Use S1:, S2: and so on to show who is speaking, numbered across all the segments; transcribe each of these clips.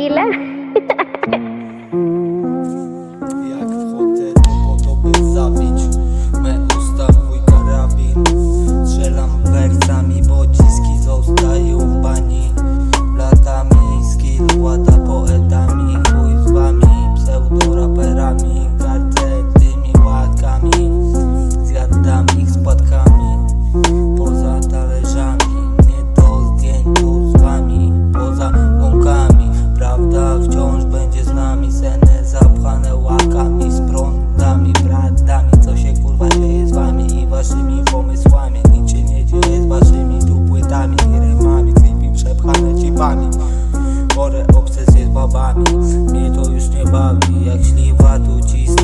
S1: Gila. Hmm.
S2: Mnie to już nie bawi, jak śliwa tu cisnę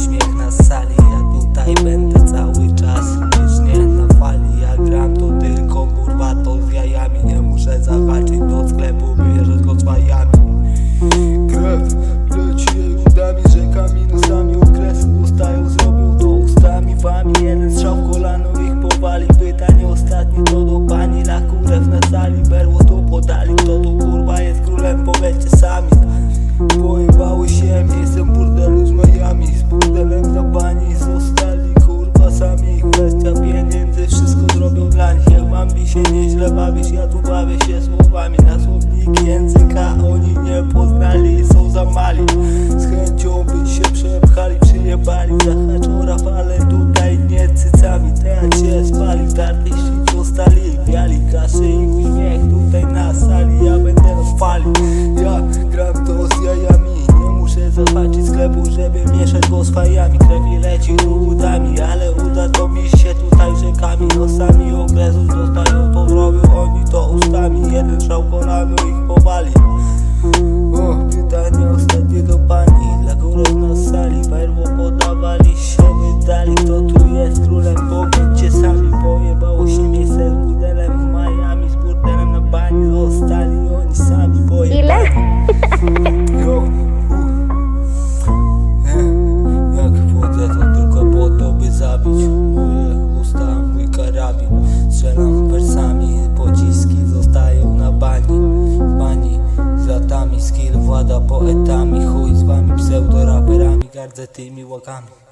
S2: uśmiech na sali, a tutaj będę. światło bawię się słowami Na słownik języka. Oni nie poznali Są za mali. Z chęcią by się przepchali Przyjebali zahaczą rafale Tutaj nie cycami Teatr się spali. Artyści dostali, biali Kaszy i uśmiech tutaj na sali. Ja będę fali Ja gram to z jajami. Nie muszę zobaczyć sklepu Żeby mieszać go z fajami. Krew i leci udami Ale uda to mi się. Tutaj rzekami Nocami okresu dostają to robią strzelam wersami. Pociski zostają na bani. Bani z latami. Skill włada poetami. Chuj z wami pseudoraperami Gardzę tymi łakami